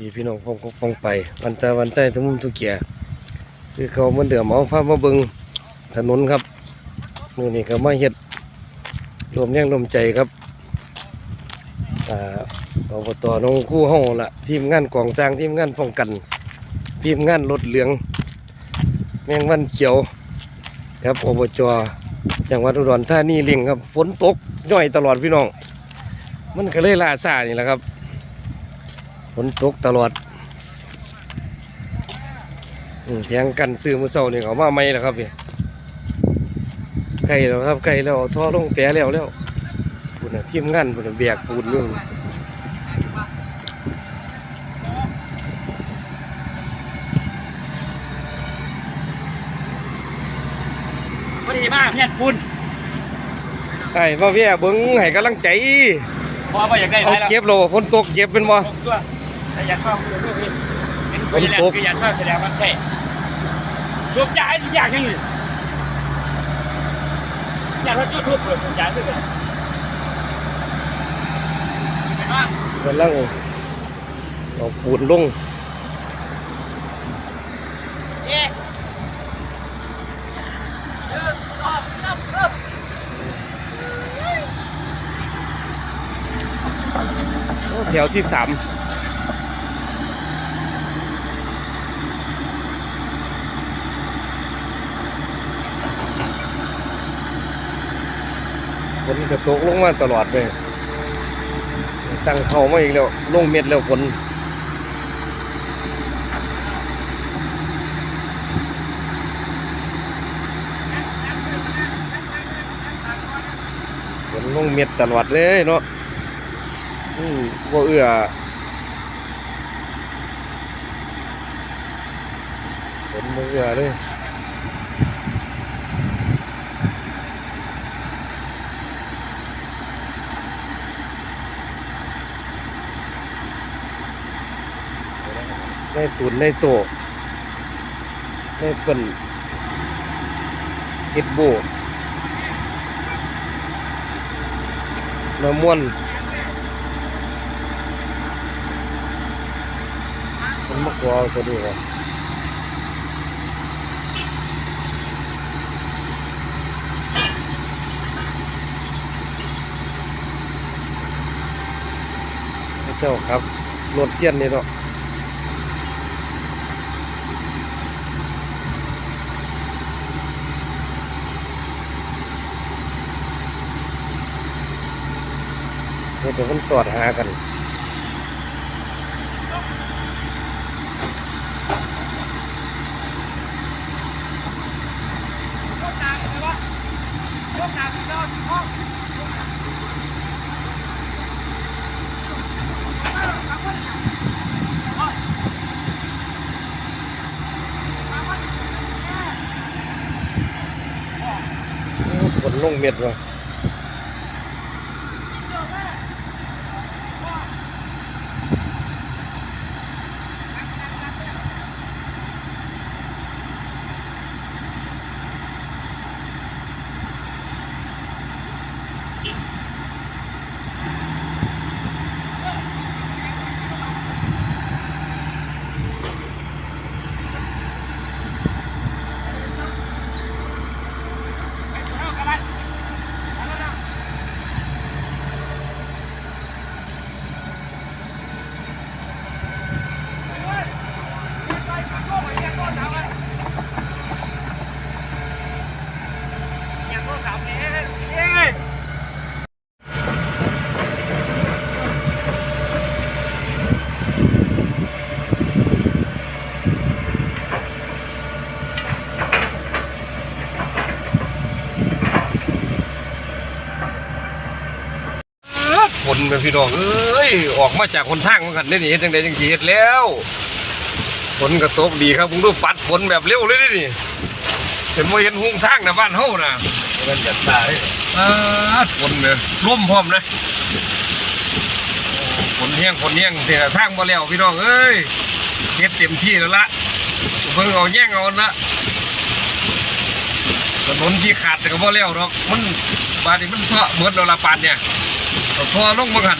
ดีพี่น้องพงพงไป วันตะวันใจทุกมุมทุกเกียร์คือเขาเหมันเดือมเอาภาพมาเบิงถนนครับมือนี้ก็มาเฮ็ดรวมแรงรวมใจครับอ่าอบตน้องคู่ห้องละทีมงานกองสร้างทีมงานป้องกัน ทีมงานรถเหลือง แมงวันเขียว ครับอบจจังหวัดอุดรธานีเลิงครับ ฝนตกย่อยตลอดพี่น้อง มันก็เลยลาซานี่แหละครับ ฝนตกตลอดอืมเพียงกันซื้อมือเศร้านี่เขามาไม่แล้วครับพี่ใกล้แล้วครับใกล้แล้วเอาท่อลงแปะแล้วแล้วปุ่นน่ะทีมงานปุ่นน่ะแบกปูนอยู่พอดีมากเพื่อนคุณไอ้พ่อพี่เบิ้งให้กำลังใจพอมาอยากได้เอาไรแล้วเก็บโลฝนตกเก็บเป็นบ่ตัว แต่อยาเข้าคือลูกนี่เป็นคนแรกคืออยาเข้าแสดงว่าใช่ชุบยาอยากยังไงอยากให้ยูทูบเปิดสัญญาณด้วยกันเป็นว่ากำลังเอาปูนลงเอ๊ะเออรอบรอบรอบแถวที่สาม นก็ตกลงมาตลอดเลยตั้งเข้ามาอีกแล้วลงเม็ดแล้วฝนฝนลงเม็ดตลอดเลยเนาะอืมบ่เอื้อฝนบ่เอื้อเลย ในตุนในโตะในเปิ้นเฮ็ดโบน้ำม่วนมันมากกว่าตัวนี้ครับเจ้าครับรถเสี้ยนนี่เนาะ เดี๋ยวมันตรวจหากันยกนาเลยวะยกนาที่เราที่ห้องฝนลงเม็ดว่ะ ฝนไปพี่น้องเอ้ยออกมาจากคนทางเหมือนกันได้นี่เฮ็ดจังไดจังสิเฮ็ดแล้วฝนก็ตกดีครับผมดูปัดฝนแบบเร็วเลยเด้นี่เห็นบ่เห็นหุงทางนะบ้านเฮานะมันจะตายอ่าฝนเนี่ยร่มพร้อมนะฝนเฮี้ยงฝนเฮี้ยงแต่ทางบ่แล้วพี่น้องเอ้ยเฮ็ดเต็มที่แล้วละเพิ่งเอาแย่งเอาละถนนที่ขาดแต่ก็บ่แล้วดอกมันบาดนี้มันเซาะเบิดแล้วละปานเนี่ยเอา พอลงมากัน